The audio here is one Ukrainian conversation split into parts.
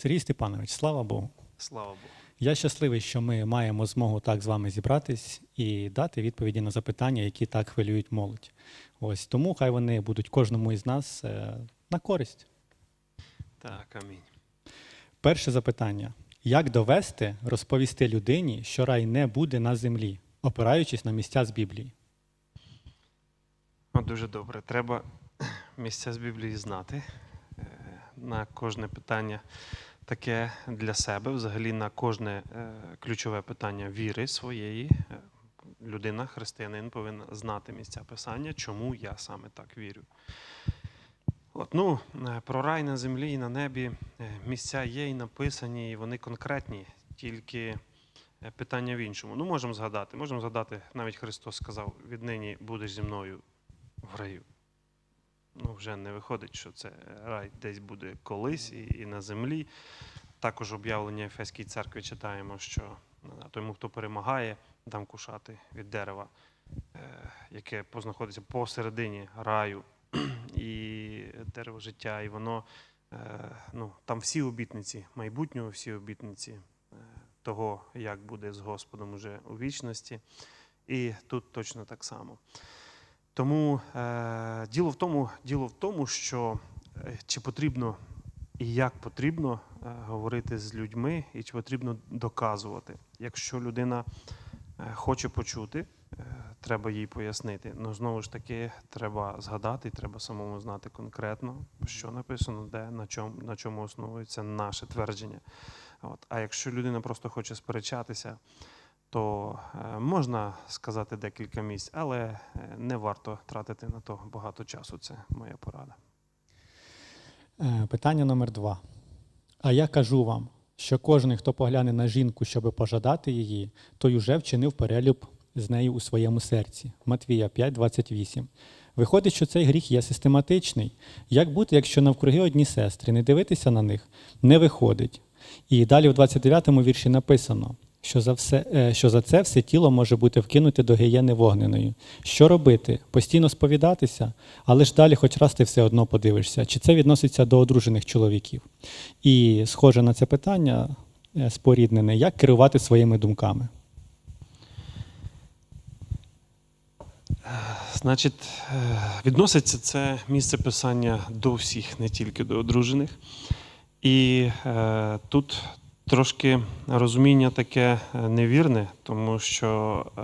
Сергій Степанович, слава Богу. Слава Богу. Я щасливий, що ми маємо змогу так з вами зібратись і дати відповіді на запитання, які так хвилюють молодь. Ось тому хай вони будуть кожному із нас е, на користь. Так, амінь. Перше запитання: як довести, розповісти людині, що рай не буде на землі, опираючись на місця з Біблії? О, дуже добре. Треба місця з Біблії знати. Е, На кожне питання таке для себе, взагалі на кожне е, ключове питання віри своєї. е, Людина, християнин, повинна знати місця писання, чому я саме так вірю. От, ну, е, про рай на землі і на небі місця є і написані, і вони конкретні, тільки питання в іншому. Ну, можемо згадати. Можемо згадати, навіть Христос сказав: віднині будеш зі мною в раю. Ну, вже не виходить, що це рай десь буде колись і, і на землі. Також об'явлення Ефеській церкві читаємо, що е, тому, хто перемагає, дам кушати від дерева, е, яке познаходиться посередині раю і дерево життя, і воно е, ну, там всі обітниці майбутнього, всі обітниці того, як буде з Господом уже у вічності. І тут точно так само. Тому е, діло, в тому, діло в тому, що е, чи потрібно і як потрібно е, говорити з людьми, і чи потрібно доказувати. Якщо людина е, хоче почути, треба їй пояснити. Ну знову ж таки, треба згадати, треба самому знати конкретно, що написано, де, на чому, на чому основується наше твердження. От. А якщо людина просто хоче сперечатися, то е, можна сказати декілька місць, але е, не варто тратити на то багато часу. Це моя порада. Е, Питання номер два. А я кажу вам, що кожен, хто погляне на жінку, щоб пожадати її, той уже вчинив перелюб з нею у своєму серці. Матвія 5:28. Виходить, що цей гріх є систематичний. Як бути, якщо навкруги одні сестри, не дивитися на них не виходить. І далі в 29-му вірші написано, що за, все, е, що за це все тіло може бути вкинуте до гієни вогненої. Що робити? Постійно сповідатися, але ж далі хоч раз ти все одно подивишся, чи це відноситься до одружених чоловіків. І схоже на це питання е, споріднене, як керувати своїми думками. Значить, е, відноситься це місце писання до всіх, не тільки до одружених. І е, тут трошки розуміння таке е, невірне, тому що е,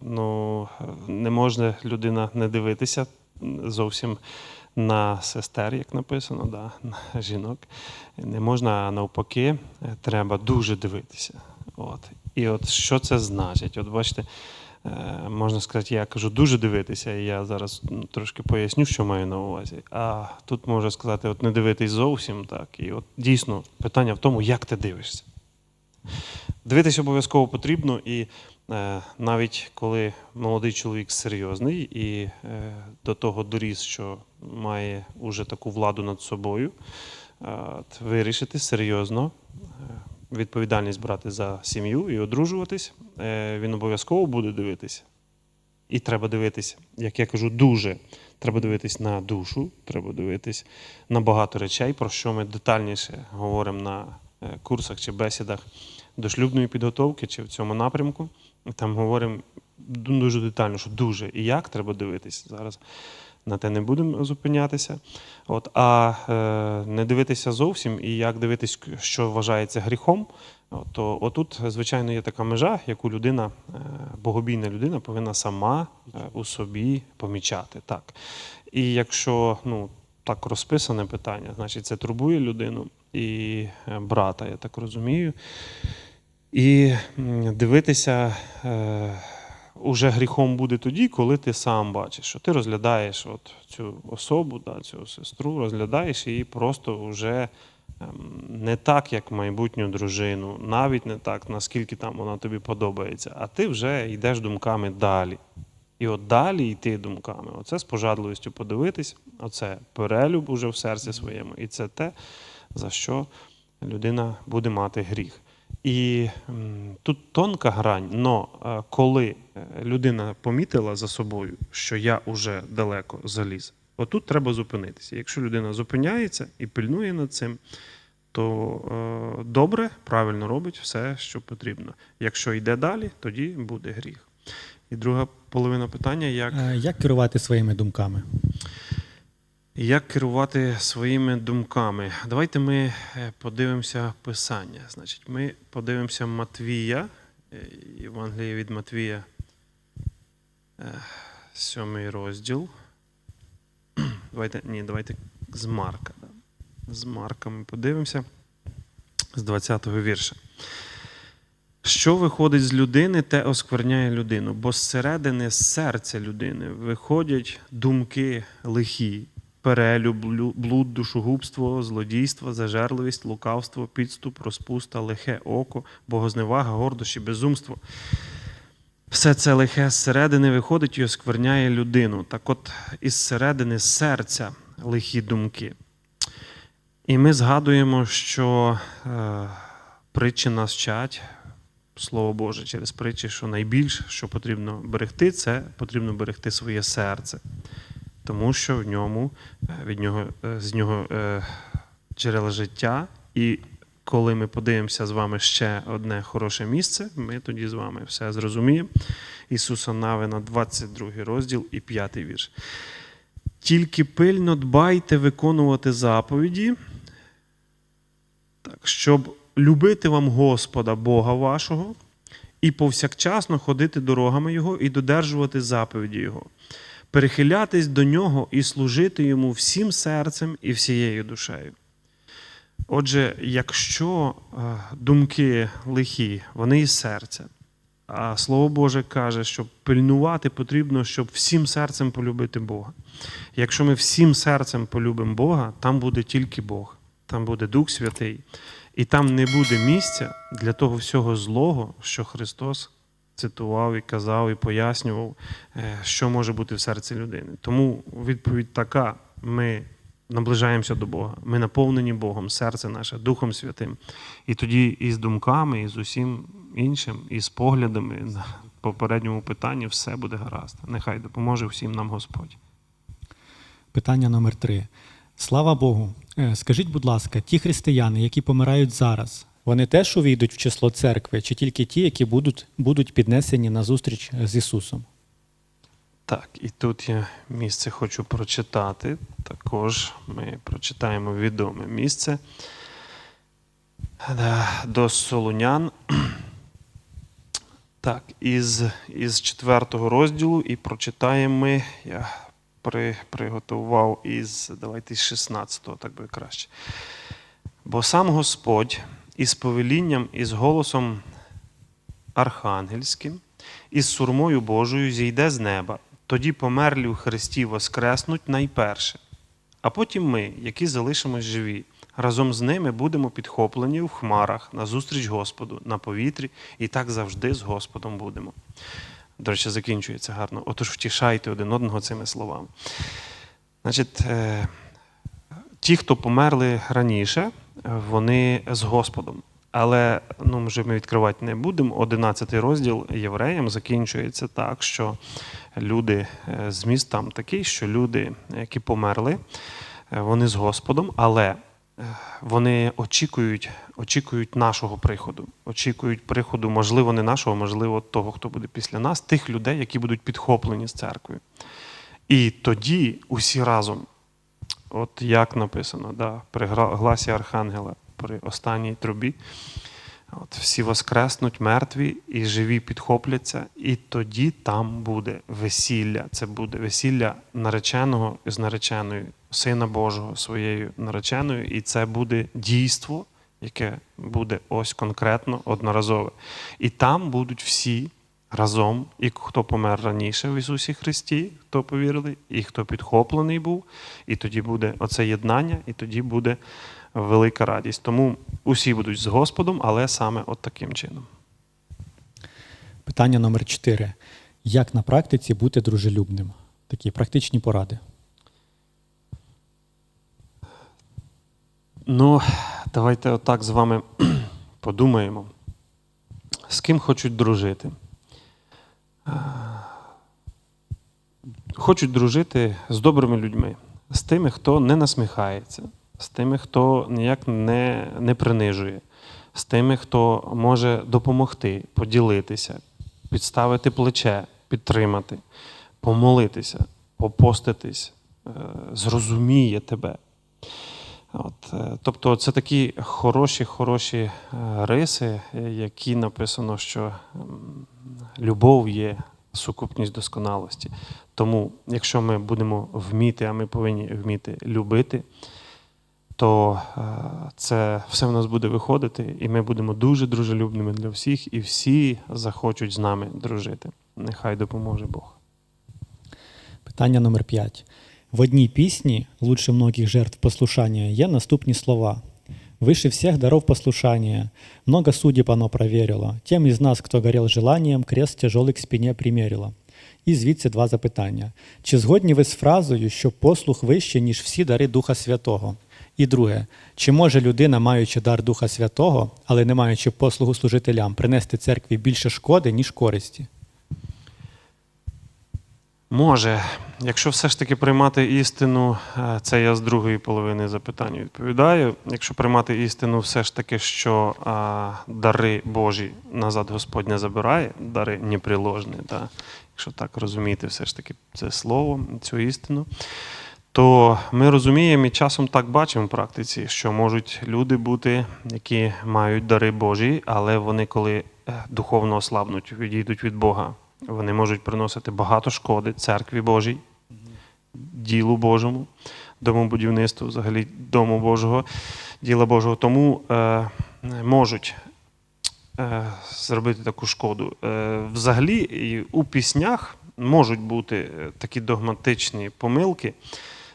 ну, не можна людина не дивитися зовсім на сестер, як написано, да, на жінок. Не можна навпаки, е, треба дуже дивитися. От. І от що це значить? От бачите, можна сказати, я кажу дуже дивитися, і я зараз трошки поясню, що маю на увазі. А тут можна сказати, от не дивитись зовсім так. І от дійсно питання в тому, як ти дивишся. Дивитися обов'язково потрібно, і е, навіть коли молодий чоловік серйозний і е, до того доріс, що має уже таку владу над собою, е, вирішити серйозно е, відповідальність брати за сім'ю і одружуватись, е, він обов'язково буде дивитися. І треба дивитись, як я кажу, дуже. Треба дивитись на душу, треба дивитись на багато речей, про що ми детальніше говоримо на е, курсах чи бесідах до шлюбної підготовки чи в цьому напрямку. Там говоримо дуже детально, що дуже і як треба дивитись. Зараз на те не будемо зупинятися. От, а е, не дивитися зовсім і як дивитись, що вважається гріхом, то отут, звичайно, є така межа, яку людина, е, богобійна людина, повинна сама е, у собі помічати. Так. І якщо ну, так розписане питання, значить це турбує людину і брата, я так розумію. І дивитися уже гріхом буде тоді, коли ти сам бачиш, що ти розглядаєш от цю особу, да, цю сестру, розглядаєш її просто вже ем, не так, як майбутню дружину, навіть не так, наскільки там вона тобі подобається, а ти вже йдеш думками далі. І от далі йти думками. Оце з пожадливістю подивитись, оце перелюб уже в серці своєму. І це те, за що людина буде мати гріх. І тут тонка грань, але коли е, людина помітила за собою, що я уже далеко заліз, отут треба зупинитися. Якщо людина зупиняється і пильнує над цим, то е, добре, правильно робить все, що потрібно. Якщо йде далі, тоді буде гріх. І друга половина питання: як, Е, Як керувати своїми думками? Як керувати своїми думками? Давайте ми е, подивимося Писання. Значить, ми подивимося Матвія, е, Євангеліє від Матвія, е, сьомий розділ. Давайте, ні, давайте з Марка. З Марка ми подивимося з 20-го вірша. Що виходить з людини, те оскверняє людину, бо зсередини серця людини виходять думки лихі, перелюб, блуд, душогубство, злодійство, зажерливість, лукавство, підступ, розпуста, лихе око, богозневага, гордощі, безумство. Все це лихе зсередини виходить і оскверняє людину. Так от, із середини серця лихі думки. І ми згадуємо, що е, притчі нас вчать, Слово Боже, через притчі, що найбільше, що потрібно берегти, це потрібно берегти своє серце, тому що в ньому, е, від нього, е, з нього е, джерела життя. І коли ми подивимося з вами ще одне хороше місце, ми тоді з вами все зрозуміємо. Ісуса Навина, 22 розділ і 5 вірш. Тільки пильно дбайте виконувати заповіді, так, щоб любити вам Господа, Бога вашого, і повсякчасно ходити дорогами Його і додержувати заповіді Його, перехилятись до Нього і служити Йому всім серцем і всією душею. Отже, якщо е, думки лихі, вони із серця, а Слово Боже каже, що пильнувати потрібно, щоб всім серцем полюбити Бога. Якщо ми всім серцем полюбимо Бога, там буде тільки Бог, там буде Дух Святий, і там не буде місця для того всього злого, що Христос цитував і казав, і пояснював, е, що може бути в серці людини. Тому відповідь така: ми наближаємося до Бога, ми наповнені Богом, серце наше, Духом Святим. І тоді і з думками, і з усім іншим, і з поглядами на попередньому питанні все буде гаразд. Нехай допоможе всім нам Господь. Питання номер три. Слава Богу. Е, Скажіть, будь ласка, ті християни, які помирають зараз, вони теж увійдуть в число церкви, чи тільки ті, які будуть, будуть піднесені на зустріч з Ісусом? Так, і тут я місце хочу прочитати. Також ми прочитаємо відоме місце до Солунян. Так, із, із четвертого розділу і прочитаємо ми. Я при, приготував із, давайте, із 16-го, так би краще. Бо сам Господь із повелінням, із голосом архангельським, із сурмою Божою зійде з неба. Тоді померлі у Христі воскреснуть найперше. А потім ми, які залишимось живі, разом з ними будемо підхоплені в хмарах назустріч Господу на повітрі, і так завжди з Господом будемо. До речі, закінчується гарно. Отож, втішайте один одного цими словами. Значить, е, ті, хто померли раніше, вони з Господом. Але ну, вже ми відкривати не будемо. Одинадцятий розділ євреям закінчується так, що люди, е, зміст там такий, що люди, які померли, е, вони з Господом, але е, вони очікують, очікують нашого приходу, очікують приходу, можливо, не нашого, можливо, того, хто буде після нас, тих людей, які будуть підхоплені з церквою. І тоді усі разом, от як написано, да, при гласі Архангела, при останній трубі, от всі воскреснуть мертві і живі підхопляться, і тоді там буде весілля. Це буде весілля нареченого з нареченою, Сина Божого своєю нареченою, і це буде дійство, яке буде ось конкретно одноразове. І там будуть всі разом, і хто помер раніше в Ісусі Христі, хто повірили, і хто підхоплений був, і тоді буде оце єднання, і тоді буде велика радість. Тому усі будуть з Господом, але саме от таким чином. Питання номер чотири. Як на практиці бути дружелюбним? Такі практичні поради. Ну, давайте отак з вами подумаємо. З ким хочуть дружити? Хочуть дружити з добрими людьми, з тими, хто не насміхається, з тими, хто ніяк не, не принижує, з тими, хто може допомогти, поділитися, підставити плече, підтримати, помолитися, попоститись, е, зрозуміє тебе. От, е, тобто це такі хороші, хороші е, риси, які написано, що любов є сукупність досконалості. Тому, якщо ми будемо вміти, а ми повинні вміти любити, то е, це все в нас буде виходити, і ми будемо дуже дружелюбними для всіх, і всі захочуть з нами дружити. Нехай допоможе Бог. Питання номер 5. В одній пісні «Лучше многих жертв послушания» є наступні слова. «Выше всех даров послушания, много судеб оно проверило, тем из нас, кто горел желанием, крест тяжелый к спине примерило». І звідси два запитання. Чи згодні ви з фразою, що послух вище, ніж всі дари Духа Святого? І друге, чи може людина, маючи дар Духа Святого, але не маючи послугу служителям, принести церкві більше шкоди, ніж користі? Може, якщо все ж таки приймати істину, е, це я з другої половини запитання відповідаю. Якщо приймати істину, все ж таки, що а, дари Божі назад Господь не забирає, дари неприложні, да? якщо так розуміти, все ж таки це слово, цю істину, то ми розуміємо і часом так бачимо в практиці, що можуть люди бути, які мають дари Божі, але вони, коли е, духовно ослабнуть, відійдуть від Бога, вони можуть приносити багато шкоди церкві Божій, ділу Божому, домобудівництву, взагалі Дому Божого, діла Божого. Тому е, можуть е, зробити таку шкоду. Е, взагалі, у піснях можуть бути е, такі догматичні помилки.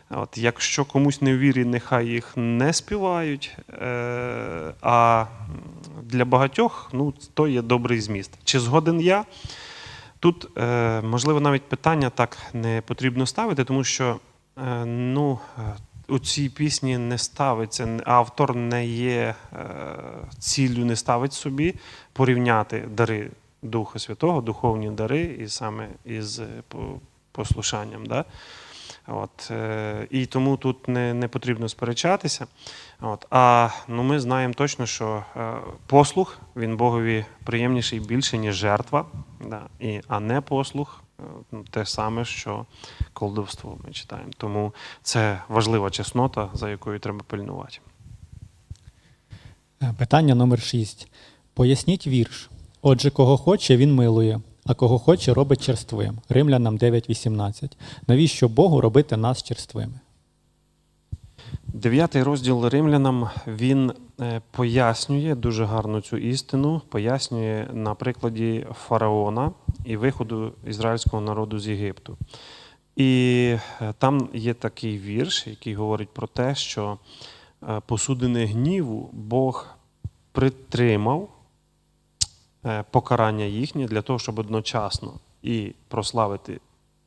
От, якщо комусь не в вірі, нехай їх не співають. Е, а для багатьох ну, то є добрий зміст. Чи згоден я? Тут, е, можливо, навіть питання так не потрібно ставити, тому що е, ну, е, у цій пісні не ставиться, автор не є ціллю, не ставить собі порівняти дари Духа Святого, духовні дари, і саме із послушанням. Да? От, е, і тому тут не, не потрібно сперечатися. От, а ну, ми знаємо точно, що е, послух він Богові приємніший більше, ніж жертва, да, і, а не послух е, ну, те саме, що колдовство ми читаємо. Тому це важлива чеснота, за якою треба пильнувати. Питання номер 6. Поясніть вірш. Отже, кого хоче, він милує, а кого хоче, робить черствим. Римлянам 9.18. Навіщо Богу робити нас черствими? Дев'ятий розділ римлянам він е, пояснює дуже гарно цю істину, пояснює на прикладі фараона і виходу ізраїльського народу з Єгипту. І е, там є такий вірш, який говорить про те, що е, посудини гніву Бог притримав покарання їхнє для того, щоб одночасно і прославити,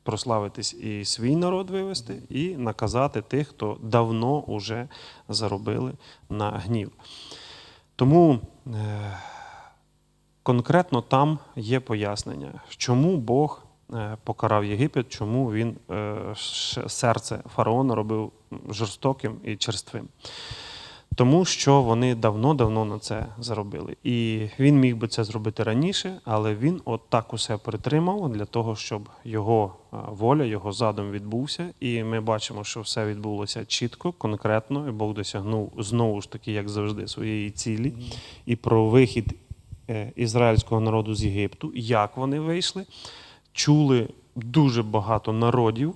прославитись і свій народ вивести, і наказати тих, хто давно уже заробили на гнів. Тому е, конкретно там є пояснення, чому Бог е, покарав Єгипет, чому він е, серце фараона робив жорстоким і черствим. Тому що вони давно-давно на це заробили. І він міг би це зробити раніше, але він от так усе притримав для того, щоб його воля, його задум відбувся. І ми бачимо, що все відбулося чітко, конкретно, і Бог досягнув знову ж таки, як завжди, своєї цілі. І про вихід е, ізраїльського народу з Єгипту, як вони вийшли, чули дуже багато народів.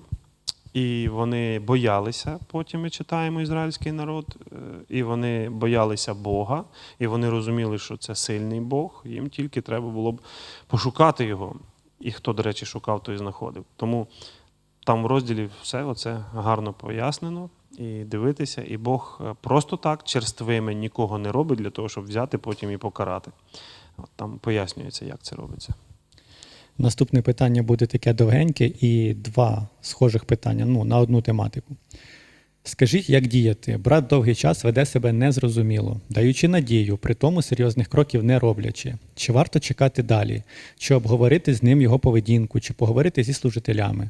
І вони боялися, потім ми читаємо ізраїльський народ, е, і вони боялися Бога, і вони розуміли, що це сильний Бог, їм тільки треба було б пошукати його. І хто, до речі, шукав, той знаходив. Тому там в розділі все оце гарно пояснено. І дивитися, і Бог е, просто так черствими нікого не робить для того, щоб взяти потім і покарати. От там пояснюється, як це робиться. Наступне питання буде таке довгеньке і два схожих питання ну, на одну тематику. Скажіть, як діяти? Брат довгий час веде себе незрозуміло, даючи надію, при тому серйозних кроків не роблячи. Чи варто чекати далі, чи обговорити з ним його поведінку, чи поговорити зі служителями?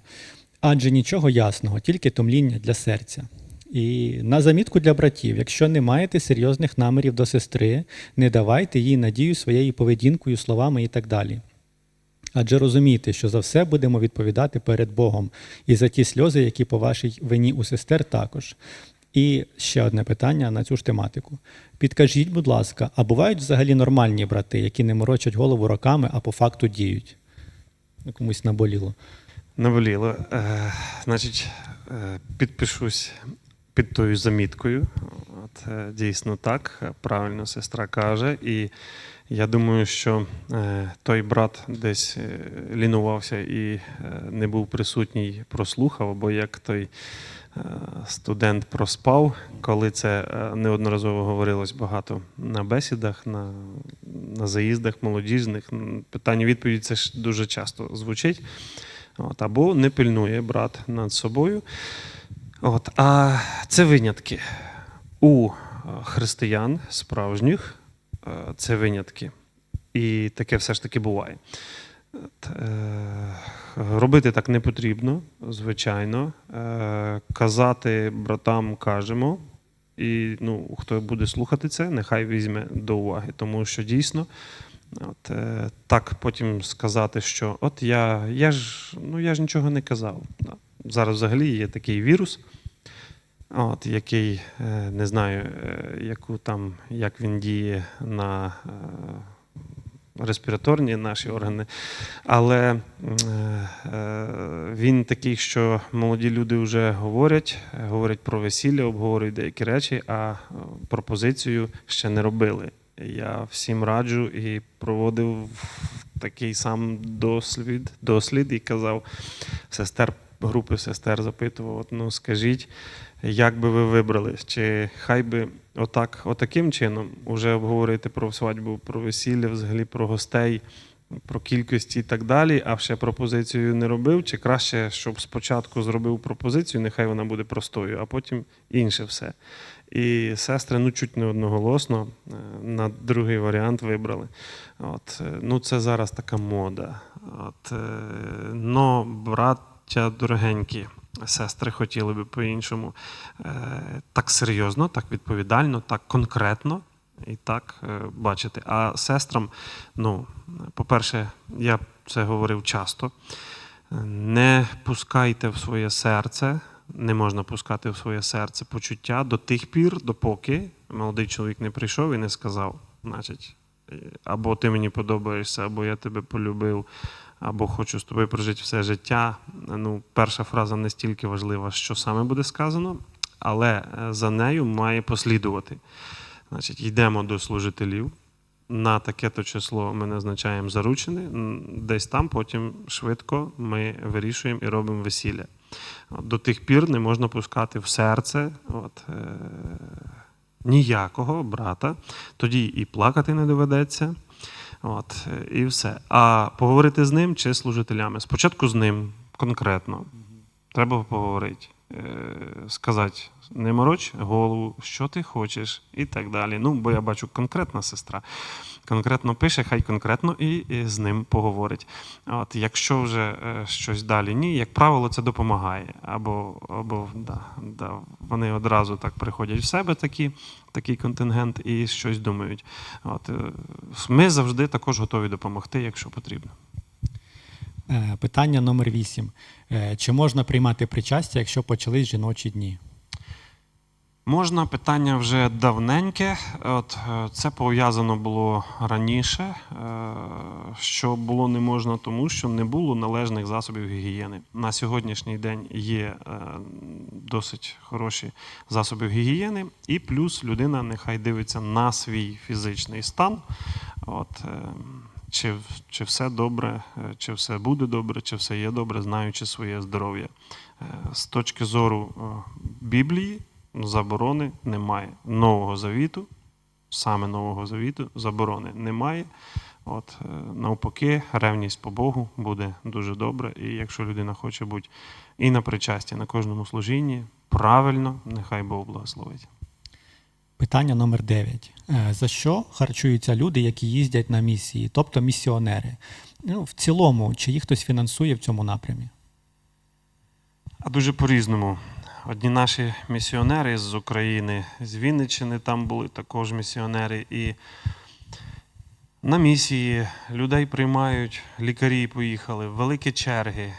Адже нічого ясного, тільки томління для серця. І на замітку для братів, якщо не маєте серйозних намірів до сестри, не давайте їй надію своєю поведінкою, словами і так далі. Адже розумійте, що за все будемо відповідати перед Богом і за ті сльози, які по вашій вині у сестер також. І ще одне питання на цю ж тематику. Підкажіть, будь ласка, а бувають взагалі нормальні брати, які не морочать голову роками, а по факту діють? Ну, комусь наболіло. Наболіло. Е, значить, е, підпишусь під тою заміткою. От, е, дійсно так, правильно сестра каже. І я думаю, що е, той брат десь е, лінувався і е, не був присутній, прослухав, або як той студент проспав, коли це неодноразово говорилось багато на бесідах, на, на заїздах молодіжних. М, Питання відповіді це ж дуже часто звучить. От, або не пильнує брат над собою. От, а це винятки. У християн справжніх це винятки. І таке все ж таки буває. Е, Робити так не потрібно, звичайно. Е, Казати братам кажемо. І ну, хто буде слухати це, нехай візьме до уваги, тому що дійсно От, е, так потім сказати, що от я, я, ж, ну, я ж нічого не казав. Зараз взагалі є такий вірус, от, який е, не знаю, е, яку там, як він діє на е, респіраторні наші органи, але він такий, що молоді люди вже говорять, говорять про весілля, обговорюють деякі речі, а пропозицію ще не робили. Я всім раджу і проводив такий сам дослід, дослід і казав сестер, групи сестер запитував: ну скажіть, як би ви вибрали? Чи хай би отак, отаким чином уже обговорити про свадьбу, про весілля, взагалі про гостей, про кількість і так далі, а ще пропозицію не робив, чи краще, щоб спочатку зробив пропозицію, нехай вона буде простою, а потім інше все. І сестри ну чуть не одноголосно е, на другий варіант вибрали. От, е, ну, це зараз така мода. От, е, но, браття дорогенькі, сестри хотіли би по-іншому. Е, Так серйозно, так відповідально, так конкретно і так е, бачити. А сестрам, ну, по-перше, я це говорив часто. Не пускайте в своє серце, не можна пускати в своє серце почуття до тих пір, допоки молодий чоловік не прийшов і не сказав, значить, е, або ти мені подобаєшся, або я тебе полюбив, або хочу з тобою прожити все життя. Ну, перша фраза не стільки важлива, що саме буде сказано, але е, за нею має послідувати. Значить, йдемо до служителів. На таке-то число ми назначаємо заручини, десь там потім швидко ми вирішуємо і робимо весілля. До тих пір не можна пускати в серце от, е, ніякого брата, тоді і плакати не доведеться. От, і все. А поговорити з ним чи з служителями? Спочатку з ним конкретно. Треба поговорити. Е, сказати, не мороч голову, що ти хочеш, і так далі. Ну, бо я бачу конкретна сестра. Конкретно пише, хай конкретно і, з ним поговорить. От, якщо вже е, щось далі ні, як правило, це допомагає. Або, або да, да, вони одразу так приходять в себе, такі, такий контингент, і щось думають. От, е, ми завжди також готові допомогти, якщо потрібно. Е, Питання номер 8. Чи можна приймати причастя, якщо почались жіночі дні? Можна питання вже давненьке. От е, це пов'язано було раніше, е, що було не можна, тому що не було належних засобів гігієни. На сьогоднішній день є е, досить хороші засоби гігієни, і плюс людина нехай дивиться на свій фізичний стан. От, е, чи, чи все добре, е, чи все буде добре, чи все є добре, знаючи своє здоров'я. Е, З точки зору е, Біблії заборони немає. Нового завіту, саме Нового завіту, заборони немає. От, навпаки, ревність по Богу буде дуже добре. І якщо людина хоче бути і на причасті, і на кожному служінні, правильно, нехай Бог благословить. Питання номер 9. За що харчуються люди, які їздять на місії, тобто місіонери? Ну, в цілому, чи їх хтось фінансує в цьому напрямі? А дуже по-різному. одні наші місіонери з України, з Вінниччини там були також місіонери. І на місії людей приймають, лікарі поїхали, великі черги.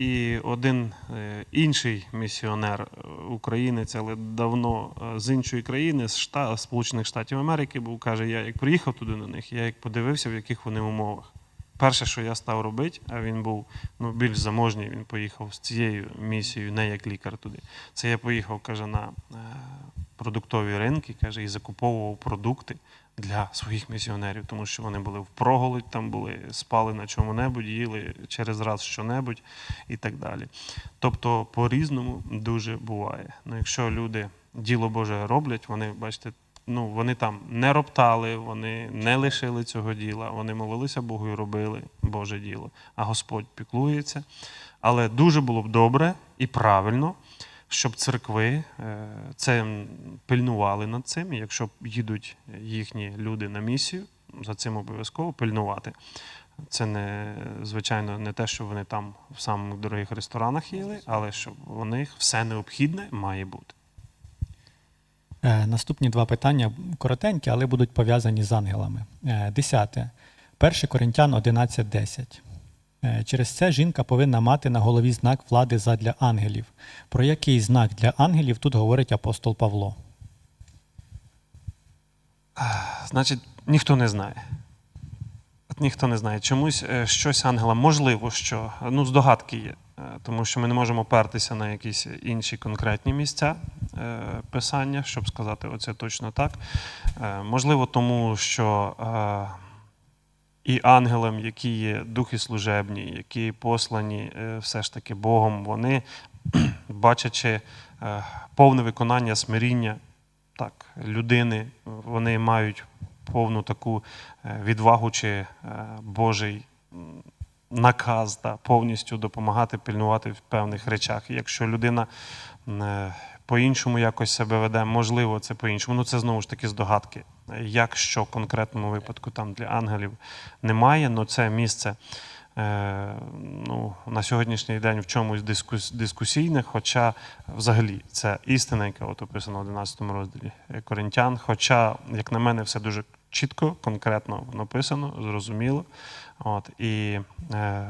І один е, інший місіонер, е, українець, але давно е, з іншої країни, з Шта, Сполучених Штатів Америки, був каже: я як приїхав туди на них, я як подивився, в яких вони умовах. Перше, що я став робити, а він був ну, більш заможній, він поїхав з цією місією, не як лікар туди. Це я поїхав, каже, на продуктові ринки, каже, і закуповував продукти для своїх місіонерів, тому що вони були в проголодь, там були, спали на чому-небудь, їли через раз що-небудь і так далі. Тобто, по-різному дуже буває. Ну, якщо люди діло Боже роблять, вони, бачите, ну, вони там не роптали, вони не лишили цього діла, вони молилися Богу і робили Боже діло. А Господь піклується. Але дуже було б добре і правильно, щоб церкви е, це пильнували над цим. Якщо їдуть їхні люди на місію, за цим обов'язково пильнувати. Це не звичайно не те, що вони там в самих дорогих ресторанах їли, але щоб у них все необхідне має бути. Е, Наступні два питання коротенькі, але будуть пов'язані з ангелами. Е, Десяте. 1 Коринтян 11.10. Е, Через це жінка повинна мати на голові знак влади задля ангелів. Про який знак для ангелів тут говорить апостол Павло? Значить, ніхто не знає. От ніхто не знає. Чомусь е, щось ангела, можливо, що ну, здогадки є, е, тому що ми не можемо пертися на якісь інші конкретні місця писання, щоб сказати, оце точно так. Можливо, тому що і ангелам, які є духи служебні, які послані е, все ж таки Богом, вони, бачачи е, повне виконання смиріння так, людини, вони мають повну таку е, відвагу чи Божий наказ да, повністю допомагати пильнувати в певних речах. І якщо людина по-іншому якось себе веде, можливо, це по-іншому. Ну, це знову ж таки здогадки. Як що в конкретному випадку там для ангелів немає, але це місце е, ну, на сьогоднішній день в чомусь дискус, дискусійне, хоча взагалі це істина, яка от описана в 11 розділі е, Коринтян. Хоча, як на мене, все дуже чітко, конкретно написано, зрозуміло. От, і е,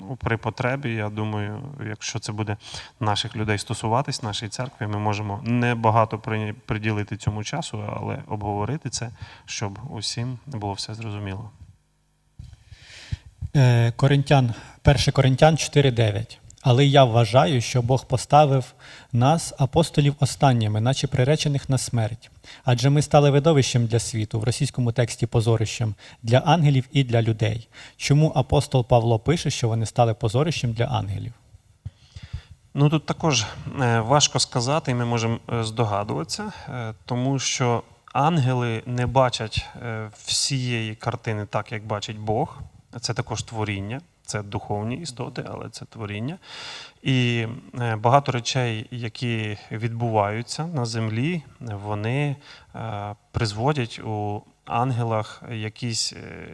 ну, при потребі, я думаю, якщо це буде наших людей стосуватись, нашої церкви, ми можемо небагато при- приділити цьому часу, але обговорити це, щоб усім було все зрозуміло. Е, Коринтян, 1 Коринтян 4.9. Але я вважаю, що Бог поставив нас, апостолів, останніми, наче приречених на смерть. Адже ми стали видовищем для світу, в російському тексті позорищем для ангелів і для людей. Чому апостол Павло пише, що вони стали позорищем для ангелів? Ну тут також е, важко сказати, і ми можемо е, здогадуватися, е, тому що ангели не бачать всієї картини так, як бачить Бог. Це також творіння, це духовні істоти, але це творіння. І е, багато речей, які відбуваються на землі, вони е, призводять у ангелах якісь е,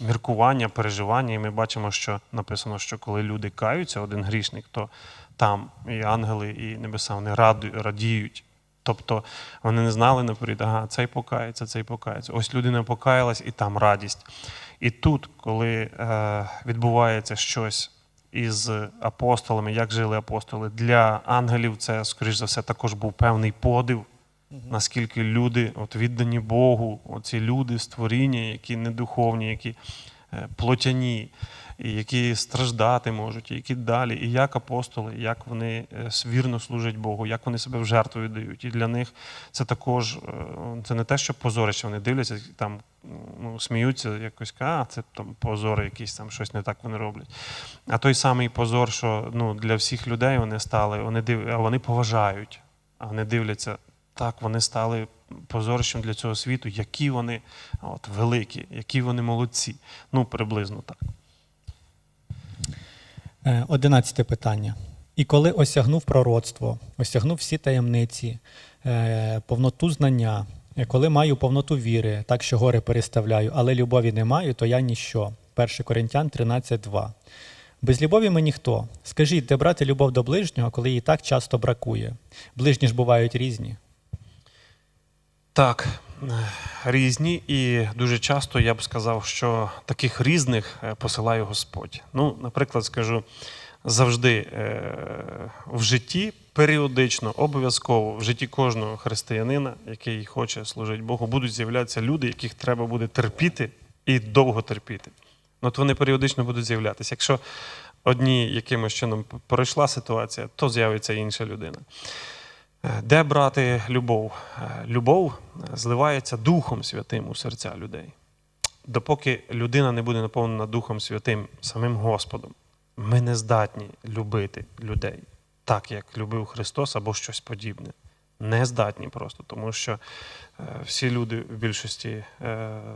міркування, переживання. І ми бачимо, що написано, що коли люди каються, один грішник, то там і ангели, і небеса вони радіють. Тобто вони не знали наперед, ага, цей покається, цей покається. Ось людина покаялась, і там радість. І тут, коли е, відбувається щось із апостолами, як жили апостоли, для ангелів це, скоріш за все, також був певний подив, наскільки люди от, віддані Богу, оці люди, створіння, які не духовні, які е, плотяні, і які страждати можуть, і які далі, і як апостоли, як вони е, вірно служать Богу, як вони себе в жертву віддають. І для них це також е, це не те, що позорище, вони дивляться там. Ну, сміються якось, а це там позори якісь там щось не так вони роблять. А той самий позор, що ну, для всіх людей вони стали, вони див... а вони поважають, а вони дивляться, так, вони стали позорищем для цього світу, які вони от, великі, які вони молодці. Ну, приблизно так. Е, Одинадцяте питання. І коли осягнув пророцтво, осягнув всі таємниці, е, повноту знання, е, коли маю повноту віри, так що гори переставляю, але любові не маю, то я ніщо. 1 Коринтян 13.2. Без любові ми ніхто. Скажіть, де брати любов до ближнього, коли її так часто бракує? Ближні ж бувають різні. Так, різні, і дуже часто я б сказав, що таких різних е, посилає Господь. Ну, наприклад, скажу, завжди е, в житті періодично, обов'язково в житті кожного християнина, який хоче служити Богу, будуть з'являтися люди, яких треба буде терпіти і довго терпіти. Ну, От вони періодично будуть з'являтися. Якщо одні якимось чином пройшла ситуація, то з'явиться інша людина. Е, Де брати любов? Е, Любов е, зливається Духом Святим у серця людей. Допоки людина не буде наповнена Духом Святим, самим Господом, ми не здатні любити людей так, як любив Христос або щось подібне. Не здатні просто, тому що всі люди в більшості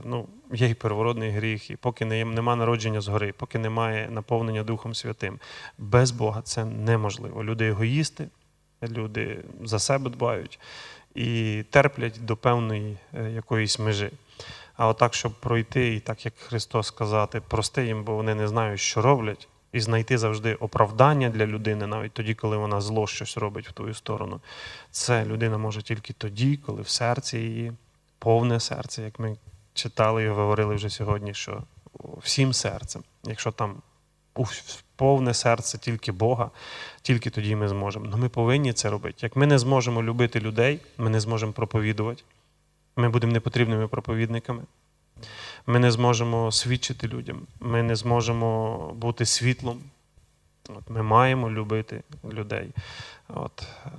ну, є і первородний гріх, і поки не є, нема народження згори, поки немає наповнення Духом Святим, без Бога це неможливо. Люди егоїсти, люди за себе дбають і терплять до певної е, якоїсь межі. А отак, щоб пройти, і так як Христос сказати, прости їм, бо вони не знають, що роблять, і знайти завжди оправдання для людини, навіть тоді, коли вона зло щось робить в твою сторону. Це людина може тільки тоді, коли в серці її повне серце, як ми читали і говорили вже сьогодні, що всім серцем, якщо там у повне серце тільки Бога, тільки тоді ми зможемо. Ну ми повинні це робити. Як ми не зможемо любити людей, ми не зможемо проповідувати. Ми будемо непотрібними проповідниками. Ми не зможемо свідчити людям, ми не зможемо бути світлом. От, ми маємо любити людей. От, е,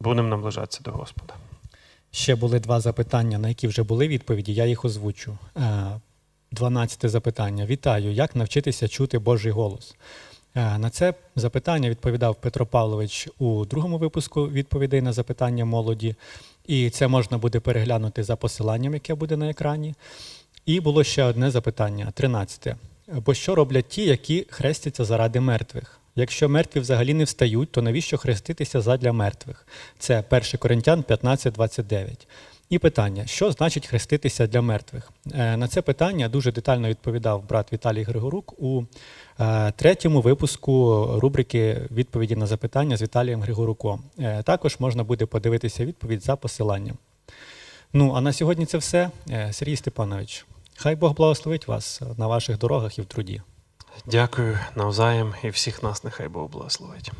будемо наближатися до Господа. Ще були два запитання, на які вже були відповіді, я їх озвучу. Е, Дванадцяте запитання. Вітаю. Як навчитися чути Божий голос? Е, На це запитання відповідав Петро Павлович у другому випуску відповідей на запитання молоді. І це можна буде переглянути за посиланням, яке буде на екрані. І було ще одне запитання, тринадцяте. Бо що роблять ті, які хрестяться заради мертвих? Якщо мертві взагалі не встають, то навіщо хреститися задля мертвих? Це 1 Коринтян 15.29. І питання: що значить хреститися для мертвих? Е, На це питання дуже детально відповідав брат Віталій Григорук у е, третьому випуску рубрики відповіді на запитання з Віталієм Григоруком. Е, Також можна буде подивитися відповідь за посиланням. Ну а на сьогодні це все. Сергій Степанович, хай Бог благословить вас на ваших дорогах і в труді. Дякую навзаєм і всіх нас нехай Бог благословить.